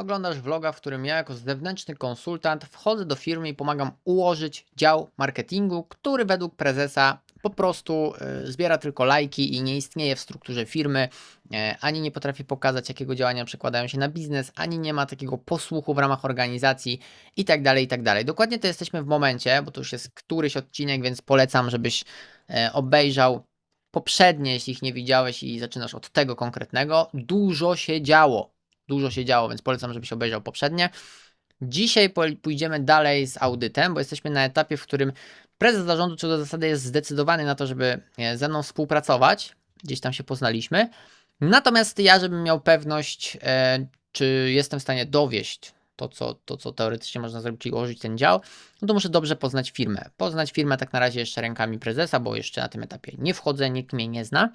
Oglądasz vloga, w którym ja jako zewnętrzny konsultant wchodzę do firmy i pomagam ułożyć dział marketingu, który według prezesa po prostu y, zbiera tylko lajki i nie istnieje w strukturze firmy, e, ani nie potrafi pokazać, jakiego działania przekładają się na biznes, ani nie ma takiego posłuchu w ramach organizacji i tak dalej, i tak. Dokładnie to jesteśmy w momencie, bo to już jest któryś odcinek, więc polecam, żebyś e, obejrzał poprzednie, jeśli ich nie widziałeś i zaczynasz od tego konkretnego. Dużo się działo. Dużo się działo, więc polecam, żebyś obejrzał poprzednie. Dzisiaj pójdziemy dalej z audytem, bo jesteśmy na etapie, w którym prezes zarządu co do zasady jest zdecydowany na to, żeby e, ze mną współpracować. Gdzieś tam się poznaliśmy. Natomiast ja, żebym miał pewność, e, czy jestem w stanie dowieść to co, to, co teoretycznie można zrobić, czyli ułożyć ten dział, no to muszę dobrze poznać firmę. Poznać firmę tak na razie jeszcze rękami prezesa, bo jeszcze na tym etapie nie wchodzę, nikt mnie nie zna.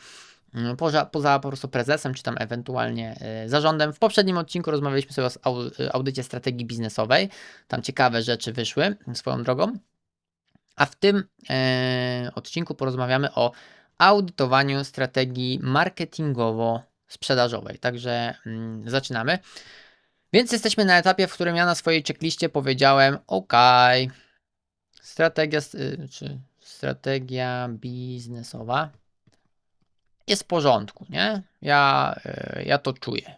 Mm, Poza, poza po prostu prezesem, czy tam ewentualnie e, zarządem. W poprzednim odcinku rozmawialiśmy sobie o au- audycie strategii biznesowej. Tam ciekawe rzeczy wyszły swoją drogą. A w tym e, odcinku porozmawiamy o audytowaniu strategii marketingowo-sprzedażowej. Także mm, zaczynamy. Więc jesteśmy na etapie, w którym ja na swojej checkliście powiedziałem: OK, strategia, y, czy strategia biznesowa jest w porządku, nie? Ja, y, ja to czuję.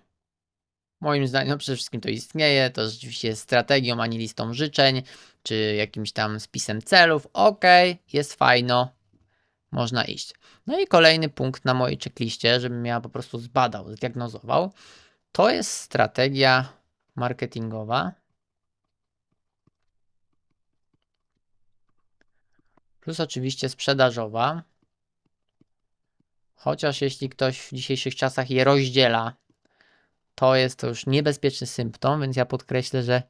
Moim zdaniem, no przede wszystkim to istnieje, to rzeczywiście jest strategią, a nie listą życzeń, czy jakimś tam spisem celów. OK, jest fajno, można iść. No i kolejny punkt na mojej checkliście, żebym ja po prostu zbadał, zdiagnozował, to jest strategia marketingowa. Plus oczywiście sprzedażowa. Chociaż jeśli ktoś w dzisiejszych czasach je rozdziela, to jest to już niebezpieczny symptom, więc ja podkreślę, że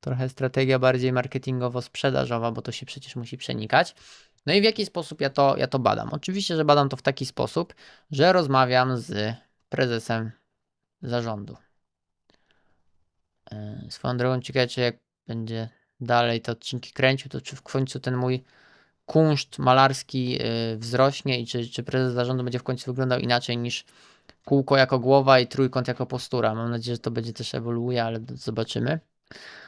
trochę strategia bardziej marketingowo-sprzedażowa, bo to się przecież musi przenikać. No i w jaki sposób ja to, ja to badam? Oczywiście, że badam to w taki sposób, że rozmawiam z prezesem zarządu. Yy, Swoją drogą ciekawe, czy jak będzie dalej te odcinki kręcił, to czy w końcu ten mój kunszt malarski yy, wzrośnie i czy, czy prezes zarządu będzie w końcu wyglądał inaczej niż kółko jako głowa i trójkąt jako postura. Mam nadzieję, że to będzie też ewoluuje, ale zobaczymy.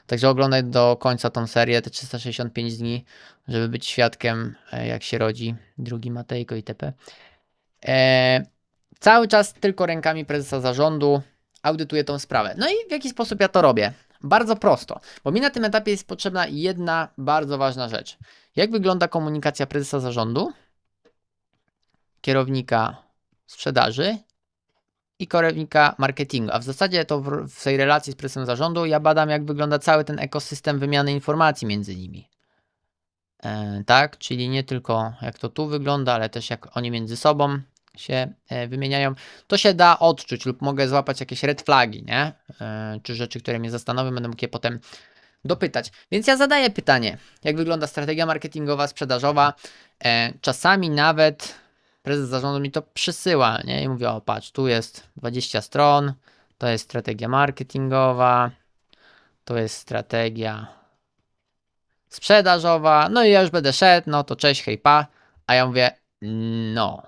Także oglądaj do końca tą serię, te 365 dni, żeby być świadkiem, e, jak się rodzi drugi Matejko itp. E, cały czas tylko rękami prezesa zarządu audytuję tą sprawę. No i w jaki sposób ja to robię? Bardzo prosto, bo mi na tym etapie jest potrzebna jedna bardzo ważna rzecz. Jak wygląda komunikacja prezesa zarządu, kierownika sprzedaży i kierownika marketingu. A w zasadzie to w, w tej relacji z prezesem zarządu ja badam, jak wygląda cały ten ekosystem wymiany informacji między nimi. E, tak, czyli nie tylko jak to tu wygląda, ale też jak oni między sobą się e, wymieniają. To się da odczuć lub mogę złapać jakieś red flagi, nie? E, czy rzeczy, które mnie zastanowią, będę mógł je potem dopytać. Więc ja zadaję pytanie, jak wygląda strategia marketingowa, sprzedażowa. E, czasami nawet prezes zarządu mi to przysyła, nie? I mówi, o patrz, tu jest 20 stron, to jest strategia marketingowa, to jest strategia sprzedażowa, no i ja już będę szedł, no to cześć, hej, pa, a ja mówię, no,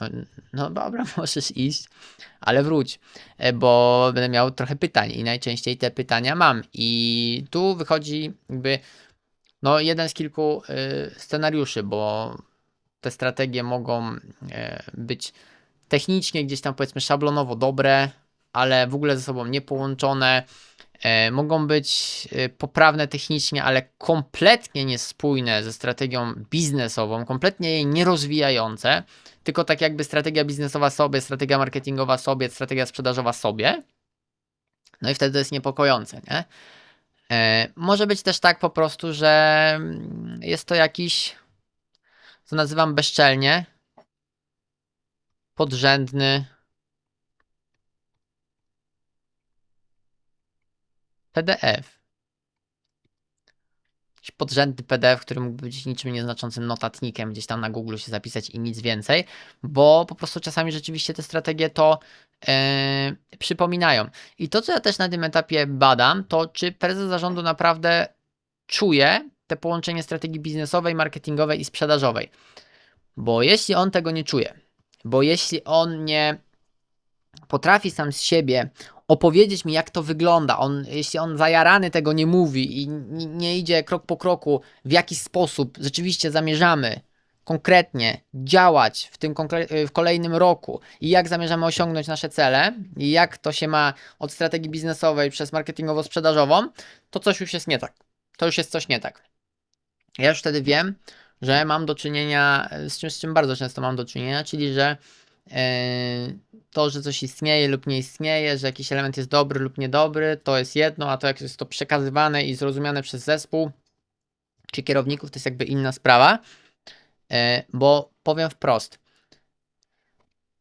no, no dobra, możesz iść, ale wróć, e, bo będę miał trochę pytań i najczęściej te pytania mam i tu wychodzi jakby, no jeden z kilku y, scenariuszy, bo te strategie mogą e, być technicznie gdzieś tam powiedzmy szablonowo dobre, ale w ogóle ze sobą niepołączone. E, mogą być e, poprawne technicznie, ale kompletnie niespójne ze strategią biznesową, kompletnie jej nie rozwijające, tylko tak jakby strategia biznesowa sobie, strategia marketingowa sobie, strategia sprzedażowa sobie. No i wtedy to jest niepokojące, nie? E, może być też tak po prostu, że mm, jest to jakiś co nazywam bezczelnie, podrzędny PDF. Jakiś podrzędny PDF, który mógłby być niczym nieznaczącym notatnikiem, gdzieś tam na Google się zapisać i nic więcej, bo po prostu czasami rzeczywiście te strategie to e, przypominają. I to, co ja też na tym etapie badam, to czy prezes zarządu naprawdę czuje te połączenie strategii biznesowej, marketingowej i sprzedażowej. Bo jeśli on tego nie czuje, bo jeśli on nie potrafi sam z siebie opowiedzieć mi, jak to wygląda. On, jeśli on zajarany tego nie mówi i nie, idzie krok po kroku, w jaki sposób rzeczywiście zamierzamy konkretnie działać w tym w kolejnym roku i jak zamierzamy osiągnąć nasze cele i jak to się ma od strategii biznesowej przez marketingowo-sprzedażową, to coś już jest nie tak. To już jest coś nie tak. Ja już wtedy wiem, że mam do czynienia z czymś, z czym bardzo często mam do czynienia, czyli że Yy, to, że coś istnieje lub nie istnieje, że jakiś element jest dobry lub niedobry, to jest jedno, a to jak jest to przekazywane i zrozumiane przez zespół czy kierowników, to jest jakby inna sprawa. Yy, Bo powiem wprost,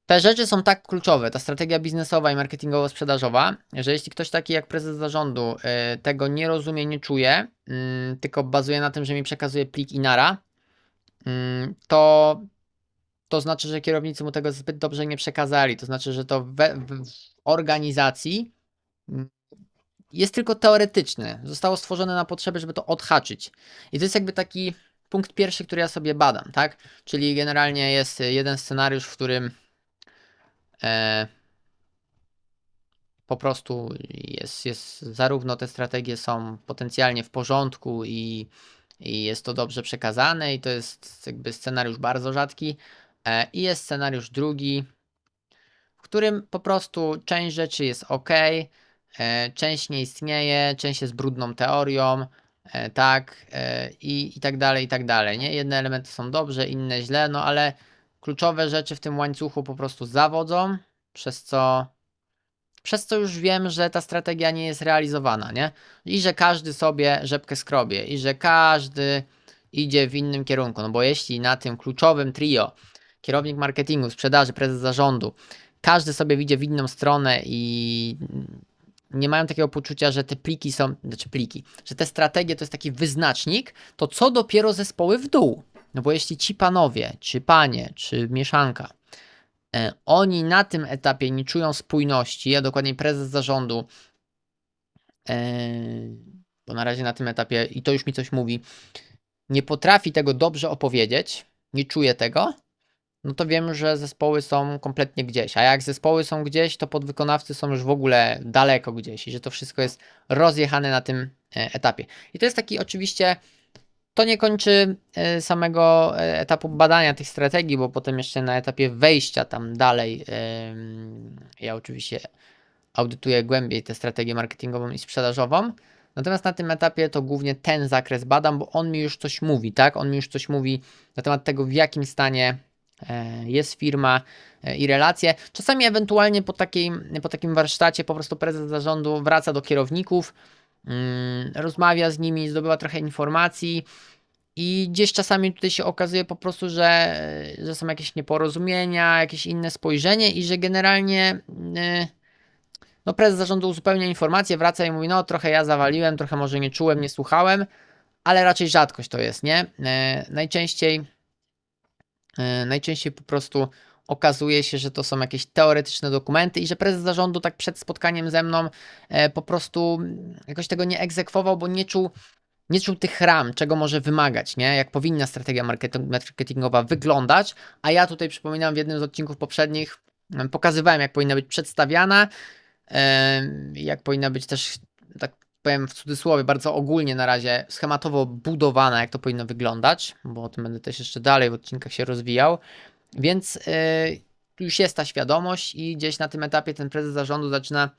te rzeczy są tak kluczowe, ta strategia biznesowa i marketingowo-sprzedażowa, że jeśli ktoś taki jak prezes zarządu yy, tego nie rozumie, nie czuje, yy, tylko bazuje na tym, że mi przekazuje plik i nara, yy, to to znaczy, że kierownicy mu tego zbyt dobrze nie przekazali. To znaczy, że to w, organizacji mm, jest tylko teoretyczne. Zostało stworzone na potrzeby, żeby to odhaczyć. I to jest jakby taki punkt pierwszy, który ja sobie badam, tak? Czyli generalnie jest jeden scenariusz, w którym e, po prostu jest, jest zarówno te strategie są potencjalnie w porządku i, i jest to dobrze przekazane i to jest jakby scenariusz bardzo rzadki, I jest scenariusz drugi, w którym po prostu część rzeczy jest ok, e, część nie istnieje, część jest brudną teorią, e, tak, i, i tak dalej, i tak dalej. Nie? Jedne elementy są dobrze, inne źle, no ale kluczowe rzeczy w tym łańcuchu po prostu zawodzą, przez co przez co już wiem, że ta strategia nie jest realizowana, nie? I że każdy sobie rzepkę skrobie, i że każdy idzie w innym kierunku. No bo jeśli na tym kluczowym trio kierownik marketingu, sprzedaży, prezes zarządu, każdy sobie widzi w inną stronę i nie mają takiego poczucia, że te pliki są, znaczy pliki, że te strategie to jest taki wyznacznik, to co dopiero zespoły w dół. No bo jeśli ci panowie, czy panie, czy mieszanka, e, oni na tym etapie nie czują spójności, a dokładniej prezes zarządu, e, bo na razie na tym etapie, i to już mi coś mówi, nie potrafi tego dobrze opowiedzieć, nie czuje tego, no to wiem, że zespoły są kompletnie gdzieś. A jak zespoły są gdzieś, to podwykonawcy są już w ogóle daleko gdzieś i że to wszystko jest rozjechane na tym e, etapie. I to jest taki oczywiście. To nie kończy e, samego e, etapu badania tych strategii, bo potem jeszcze na etapie wejścia tam dalej, ja oczywiście audytuję głębiej tę strategię marketingową i sprzedażową. Natomiast na tym etapie to głównie ten zakres badam, bo on mi już coś mówi, tak? On mi już coś mówi na temat tego, w jakim stanie jest firma e, i relacje. Czasami ewentualnie po, takiej, po takim warsztacie po prostu prezes zarządu wraca do kierowników, mm, rozmawia z nimi, zdobywa trochę informacji i gdzieś czasami tutaj się okazuje po prostu, że, że są jakieś nieporozumienia, jakieś inne spojrzenie i że generalnie e, no prezes zarządu uzupełnia informacje, wraca i mówi, no trochę ja zawaliłem, trochę może nie czułem, nie słuchałem, ale raczej rzadkość to jest, nie? Najczęściej E, najczęściej po prostu okazuje się, że to są jakieś teoretyczne dokumenty i że prezes zarządu tak przed spotkaniem ze mną e, po prostu jakoś tego nie egzekwował, bo nie czuł, nie czuł tych ram, czego może wymagać, nie? Jak powinna strategia marketingowa wyglądać, a ja tutaj przypominam w jednym z odcinków poprzednich pokazywałem, jak powinna być przedstawiana, jak powinna być też, tak powiem w cudzysłowie, bardzo ogólnie na razie schematowo budowana, jak to powinno wyglądać, bo o tym będę też jeszcze dalej w odcinkach się rozwijał. Więc yy, już jest ta świadomość i gdzieś na tym etapie ten prezes zarządu zaczyna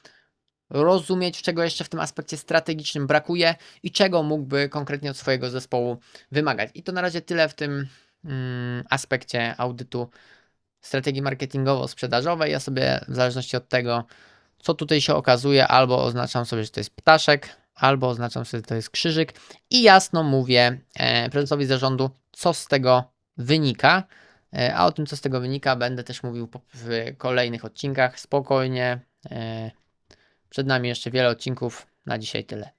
rozumieć, czego jeszcze w tym aspekcie strategicznym brakuje i czego mógłby konkretnie od swojego zespołu wymagać. I to na razie tyle w tym mm, aspekcie audytu strategii marketingowo-sprzedażowej. Ja sobie w zależności od tego, co tutaj się okazuje, albo oznaczam sobie, że to jest ptaszek, albo oznaczam sobie, że to jest krzyżyk i jasno mówię e, prezesowi zarządu, co z tego wynika. E, a o tym, co z tego wynika, będę też mówił w kolejnych odcinkach. Spokojnie. E, przed nami jeszcze wiele odcinków. Na dzisiaj tyle.